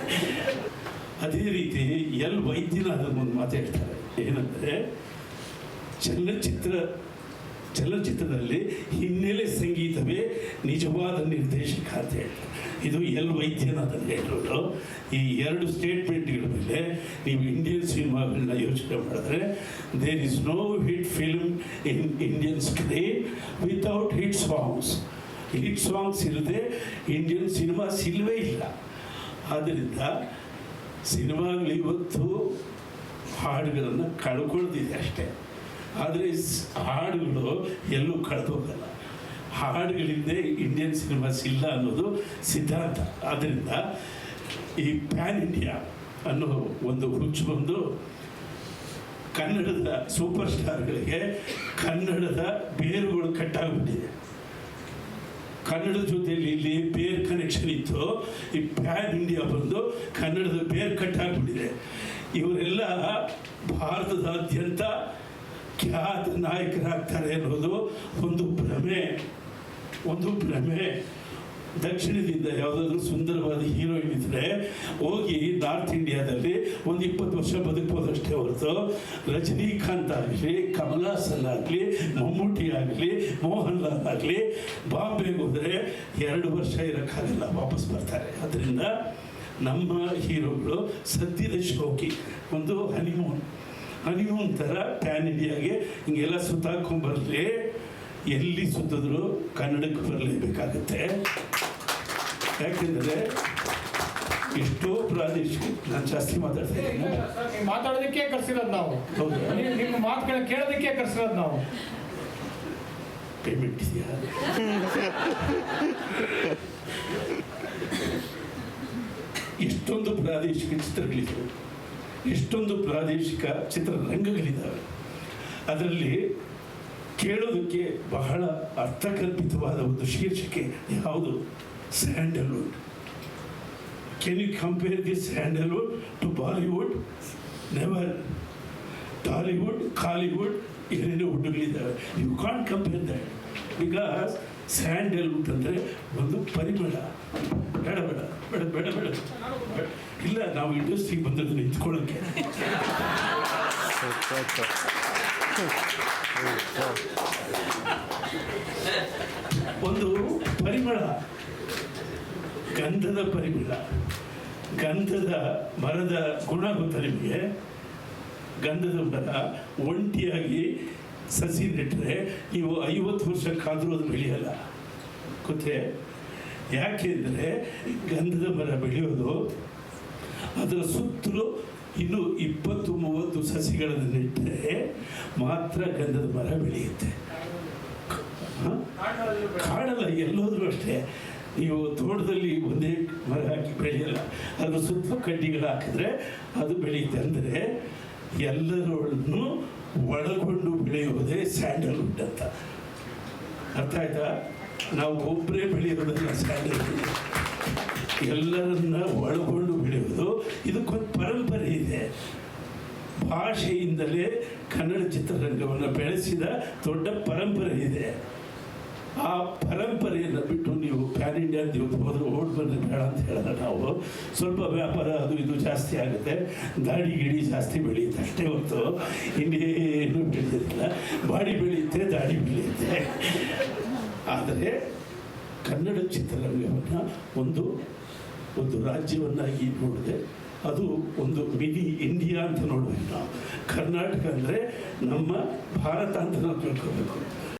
ಅದೇ ರೀತಿ ಎಲ್ ವೈದ್ಯನ ಒಂದು ಮಾತು ಹೇಳ್ತಾರೆ ಏನಂದರೆ, ಚಲನಚಿತ್ರ, ಚಲನಚಿತ್ರದಲ್ಲಿ ಹಿನ್ನೆಲೆ ಸಂಗೀತವೇ ನಿಜವಾದ ನಿರ್ದೇಶಕ ಅಂತ ಹೇಳ್ತಾರೆ. ಇದು ಎಲ್ ವೈದ್ಯನಾಥನ್ ಹೇಳೋದು ಈ ಎರಡು ಸ್ಟೇಟ್ಮೆಂಟ್ಗಳ ಮೇಲೆ ನೀವು ಇಂಡಿಯನ್ ಸಿನಿಮಾಗಳನ್ನ ಯೋಚನೆ ಮಾಡಿದ್ರೆ there is no hit film in Indian screen without hit songs hit songs ಇಲ್ಲದೆ ಇಂಡಿಯನ್ ಸಿನಿಮಾ ಸಿಲ್ವೇ ಇಲ್ಲ. ಆದ್ದರಿಂದ ಸಿನಿಮಾಗಳು ಇವತ್ತು ಹಾಡುಗಳನ್ನು ಕಳ್ಕೊಳ್ತಿದೆ ಅಷ್ಟೇ. ಆದರೆ ಹಾಡುಗಳು ಎಲ್ಲೂ ಕಳೆದೋಗಲ್ಲ. ಹಾಡುಗಳಿಂದ ಇಂಡಿಯನ್ ಸಿನಿಮಾಸ್ ಇಲ್ಲ ಅನ್ನೋದು ಸಿದ್ಧಾಂತ. ಆದ್ದರಿಂದ ಈ ಪ್ಯಾನ್ ಇಂಡಿಯಾ ಅನ್ನೋ ಒಂದು ಹುಚ್ಚು ಬಂದು ಕನ್ನಡದ ಸೂಪರ್ ಸ್ಟಾರ್ಗಳಿಗೆ ಕನ್ನಡದ ಬೇರುಗಳು ಕಟ್ಟಾಗ್ಬಿಟ್ಟಿದೆ. ಕನ್ನಡದ ಜೊತೆಯಲ್ಲಿ ಇಲ್ಲಿ ಬೇರ್ ಕನೆಕ್ಷನ್ ಇತ್ತು. ಈ ಪ್ಯಾನ್ ಇಂಡಿಯಾ ಬಂದು ಕನ್ನಡದ ಬೇರ್ ಕಟ್ಟಾಗ್ಬಿಟ್ಟಿದೆ ಇವರೆಲ್ಲ ಭಾರತದಾದ್ಯಂತ ಖ್ಯಾತ ನಾಯಕರಾಗ್ತಾರೆ ಅನ್ನೋದು ಒಂದು ಭ್ರಮೆ. ಒಂದು ಭ್ರಮೆ. ದಕ್ಷಿಣದಿಂದ ಯಾವುದಾದ್ರೂ ಸುಂದರವಾದ ಹೀರೋಯಿನ್ ಇದ್ದರೆ ಹೋಗಿ ನಾರ್ತ್ ಇಂಡಿಯಾದಲ್ಲಿ ಒಂದು ಇಪ್ಪತ್ತು ವರ್ಷ ಬದುಕ್ಬೋದಷ್ಟೇ ಹೊರತು. ರಜನಿಕಾಂತ್ ಆಗಲಿ, ಕಮಲ್ ಹಾಸನ್ ಆಗಲಿ, ಮಮ್ಮೂಟಿ ಆಗಲಿ ಮೋಹನ್ ಲಾಲ್ ಆಗಲಿ, ಬಾಂಬೆಗೆ ಹೋದರೆ ಎರಡು ವರ್ಷ ಇರೋಕ್ಕಾಗಲ್ಲ ವಾಪಸ್ ಬರ್ತಾರೆ. ಅದರಿಂದ ನಮ್ಮ ಹೀರೋಗಳು ಸದ್ಯದ ಶೋಕಿ, ಒಂದು ಹನಿಮೂನ್ ಹನಿಮೂನ್ ಥರ ಪ್ಯಾನ್ ಇಂಡಿಯಾಗೆ ಹಿಂಗೆಲ್ಲ ಸುತ್ತಾಕೊಂಡ್ಬರಲಿ ಎಲ್ಲಿ ಸುತ್ತಿದ್ರು ಕನ್ನಡಕ್ಕೆ ಬರಲೇಬೇಕಾಗುತ್ತೆ. ಯಾಕೆಂದರೆ ಎಷ್ಟೋ ಪ್ರಾದೇಶಿಕ ನಾನು ಜಾಸ್ತಿ ಮಾತಾಡ್ತೇನೆ ಮಾತಾಡೋದಕ್ಕೆ ಕರ್ಸಿರೋದು ನಾವು. ಹೌದು. ನಿಮ್ಮ ಮಾತುಗಳನ್ನ ಕೇಳೋದಕ್ಕೆ ಕರ್ಸಿರೋದು ನಾವು. ಪೇಮೆಂಟ್ ಇದೆಯಾ? ಎಷ್ಟೊಂದು ಪ್ರಾದೇಶಿಕ ಚಿತ್ರಗಳಿವೆ ಎಷ್ಟೊಂದು ಪ್ರಾದೇಶಿಕ ಚಿತ್ರರಂಗಗಳಿದ್ದಾವೆ ಅದರಲ್ಲಿ ಕೇಳೋದಕ್ಕೆ ಬಹಳ ಅರ್ಥಕಲ್ಪಿತವಾದ ಒಂದು ಶೀರ್ಷಿಕೆ ಯಾವುದು? Sandalwood. Can you compare this Sandalwood to Bollywood never Tollywood Kollywood ಏನೇನೋ ಹುಡುಗಳಿದ್ದಾವೆ you can't compare that because Sandalwood ಅಂದರೆ ಒಂದು ಪರಿಮಳ. ಬೇಡ ಬೇಡ ಬೇಡ ಬೇಡ ಬೇಡ. ಇಲ್ಲ, ನಾವು ಇಂಡಸ್ಟ್ರಿಗೆ ಬಂದದ್ದು ನಿಂತ್ಕೊಳ್ಳೋಕ್ಕೆ ಒಂದು ಪರಿಮಳ, ಗಂಧದ ಪರಿಮಳ. ಗಂಧದ ಮರದ ಗುಣ ಗೊತ್ತ ನಿಮಗೆ? ಗಂಧದ ಮರ ಒಂಟಿಯಾಗಿ ಸಸಿ ನೆಟ್ಟರೆ ನೀವು ಐವತ್ತು ವರ್ಷಕ್ಕಾದರೂ ಅದು ಬೆಳೆಯಲ್ಲ. ಯಾಕೆ ಯಾಕೆಂದರೆ ಗಂಧದ ಮರ ಬೆಳೆಯೋದು ಅದರ ಸುತ್ತಲೂ ಇನ್ನು ಇಪ್ಪತ್ತು ಮೂವತ್ತು ಸಸಿಗಳನ್ನು ನೆಟ್ಟರೆ ಮಾತ್ರ ಗಂಧದ ಮರ ಬೆಳೆಯುತ್ತೆ? ಕಾಡಲ್ಲ, ಎಲ್ಲೋದ್ರೂ ಅಷ್ಟೇ. ನೀವು ತೋಟದಲ್ಲಿ ಒಂದೇ ಮರ ಹಾಕಿ ಬೆಳೆಯಲ್ಲ ಅದ್ರ ಸುತ್ತಲೂ ಕಡ್ಡಿಗಳು ಹಾಕಿದ್ರೆ ಅದು ಬೆಳೆಯುತ್ತೆ. ಅಂದರೆ ಎಲ್ಲರನ್ನು ಒಳಗೊಂಡು ಬೆಳೆಯುವುದೇ ಸ್ಯಾಂಡಲ್ವುಡ್ ಅಂತ. ಅರ್ಥ ಆಯ್ತಾ? ನಾವು ಒಬ್ಬರೇ ಬೆಳೆಯೋದಲ್ಲ ಸ್ಯಾಂಡಲ್ವುಡ್ ಎಲ್ಲರನ್ನ ಒಳಗೊಂಡು ಬೆಳೆಯುವುದು ಇದಕ್ಕೊಂದು ಪರಂಪರೆ ಇದೆ ಭಾಷೆಯಿಂದಲೇ ಕನ್ನಡ ಚಿತ್ರರಂಗವನ್ನು ಬೆಳೆಸಿದ ದೊಡ್ಡ ಪರಂಪರೆ ಇದೆ. ಆ ಪರಂಪರೆಯನ್ನು ಬಿಟ್ಟು ನೀವು ಪ್ಯಾನ್ ಇಂಡಿಯಾ ನೀವು ಹೋದ್ರೆ ಓಡ್ ಬಂದ್ರೆ ಬೇಡ ಅಂತ ಹೇಳಿದ್ರೆ ನಾವು. ಸ್ವಲ್ಪ ವ್ಯಾಪಾರ ಅದು ಇದು ಜಾಸ್ತಿ ಆಗುತ್ತೆ. ದಾಡಿ ಗಿಡಿ ಜಾಸ್ತಿ ಬೆಳೆಯುತ್ತೆ ಅಷ್ಟೇ ಹೊತ್ತು ಇನ್ನೇನು ಬೆಳೆಯೋದಿಲ್ಲ ಬಾಡಿ ಬೆಳೆಯುತ್ತೆ, ದಾಡಿ ಬೆಳೆಯುತ್ತೆ. ಆದರೆ ಕನ್ನಡ ಚಿತ್ರರಂಗವನ್ನು ಒಂದು ಒಂದು ರಾಜ್ಯವನ್ನಾಗಿ ನೋಡಿದೆ. ಅದು ಒಂದು ಮಿನಿ ಇಂಡಿಯಾ ಅಂತ ನೋಡಬೇಕು ನಾವು ಕರ್ನಾಟಕ ಅಂದರೆ ನಮ್ಮ ಭಾರತ ಅಂತ ನಾವು ತಿಳ್ಕೊಬೇಕು.